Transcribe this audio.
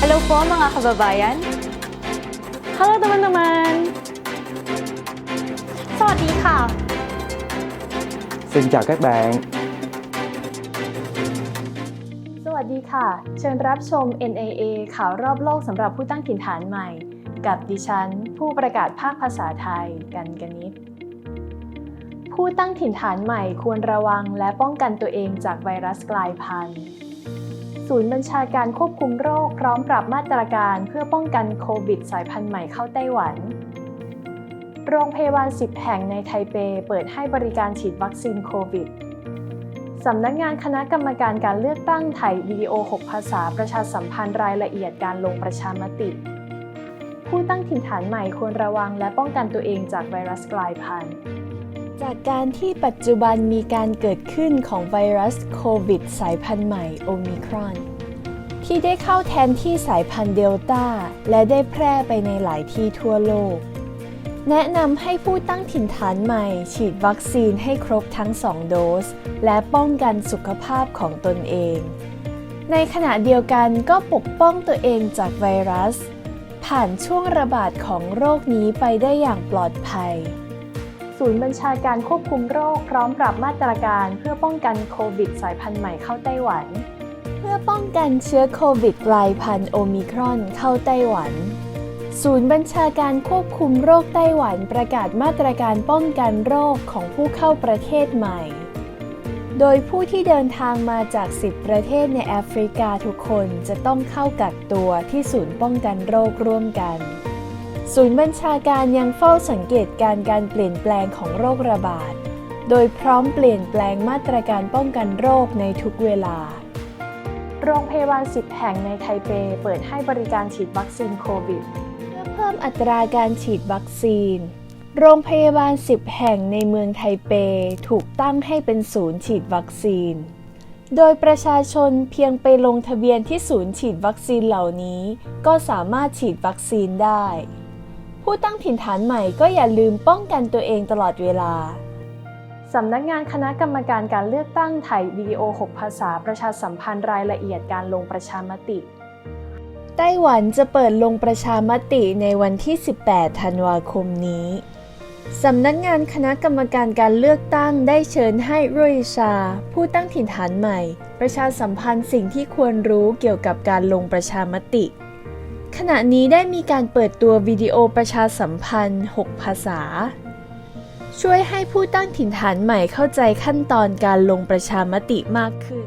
Hello po mga kababayan. Hello teman-teman. สวัสดีค่ะ Xin chào các bạn. สวัสดีค่ะ เชิญรับชม NAA ข่าวรอบโลกสำหรับผู้ตั้งถิ่นฐานใหม่ กับดิฉัน ผู้ประกาศภาคภาษาไทย กันกนิษฐ์ผู้ตั้งถิ่นฐานใหม่ควรระวังและป้องกันตัวเองจากไวรัสกลายพันธุ์ ศูนย์บัญชาการควบคุมโรคพร้อมปรับมาตรการเพื่อป้องกันโควิดสายพันธุ์ใหม่เข้าไต้หวัน โรงพยาบาล 10 แห่งในไทเปเปิดให้บริการฉีดวัคซีนโควิดสำนักงานคณะกรรมการการเลือกตั้งไทยวิดีโอ 6 ภาษาประชาสัมพันธ์รายละเอียดการลงประชามติ ผู้ตั้งถิ่นฐานใหม่ควรระวังและป้องกันตัวเองจากไวรัสกลายพันธุ์ จากการที่ปัจจุบันมีการเกิดขึ้นของไวรัสโควิดสายพันธุ์ใหม่โอมิครอน ที่ได้เข้าแทนที่สายพันธุ์เดลต้า และได้แพร่ไปในหลายที่ทั่วโลก แนะนำให้ผู้ตั้งถิ่นฐานใหม่ ฉีดวัคซีนให้ครบทั้ง 2 โดส และป้องกันสุขภาพของตนเอง ในขณะเดียวกันก็ปกป้องตัวเองจากไวรัส ผ่านช่วงระบาดของโรคนี้ไปได้อย่างปลอดภัย ศูนย์บัญชาการควบคุมโรคพร้อมปรับมาตรการเพื่อป้องกันโควิดสายพันธุ์ใหม่เข้าไต้หวัน เพื่อป้องกันเชื้อโควิดกลายพันธุ์โอมิครอนเข้าไต้หวัน ศูนย์บัญชาการควบคุมโรคไต้หวันประกาศมาตรการป้องกันโรคของผู้เข้าประเทศใหม่ โดยผู้ที่เดินทางมาจาก 10 ประเทศในแอฟริกาทุกคนจะต้องเข้ากักตัวที่ศูนย์ป้องกันโรคร่วมกัน ศูนย์บัญชาการยังเฝ้าสังเกตการการเปลี่ยนแปลงของโรคระบาด โดยพร้อมเปลี่ยนแปลงมาตรการป้องกันโรคในทุกเวลา โรงพยาบาล 10 แห่งในไทเปเปิดให้บริการฉีดวัคซีนโควิด เพื่อเพิ่มอัตราการฉีดวัคซีน โรงพยาบาล 10 แห่งในเมืองไทเปถูกตั้งให้เป็นศูนย์ฉีดวัคซีน โดยประชาชนเพียงไปลงทะเบียนที่ศูนย์ฉีดวัคซีนเหล่านี้ ก็สามารถฉีดวัคซีนได้ ผู้ตั้งถิ่นฐานใหม่ก็อย่าลืมป้องกันตัวเองตลอดเวลาสำนักงานคณะกรรมการการเลือกตั้งไทยวิดีโอ 6 ภาษาประชาสัมพันธ์รายละเอียดการลงประชามติ ไต้หวันจะเปิดลงประชามติในวันที่ 18 ธันวาคมนี้ สำนักงานคณะกรรมการการเลือกตั้งได้เชิญให้รุยชา ผู้ตั้งถิ่นฐานใหม่ ประชาสัมพันธ์สิ่งที่ควรรู้เกี่ยวกับการลงประชามติ ขณะนี้ได้มีการเปิดตัววิดีโอประชาสัมพันธ์ 6 ภาษา ช่วยให้ผู้ตั้งถิ่นฐานใหม่เข้าใจขั้นตอนการลงประชามติมากขึ้น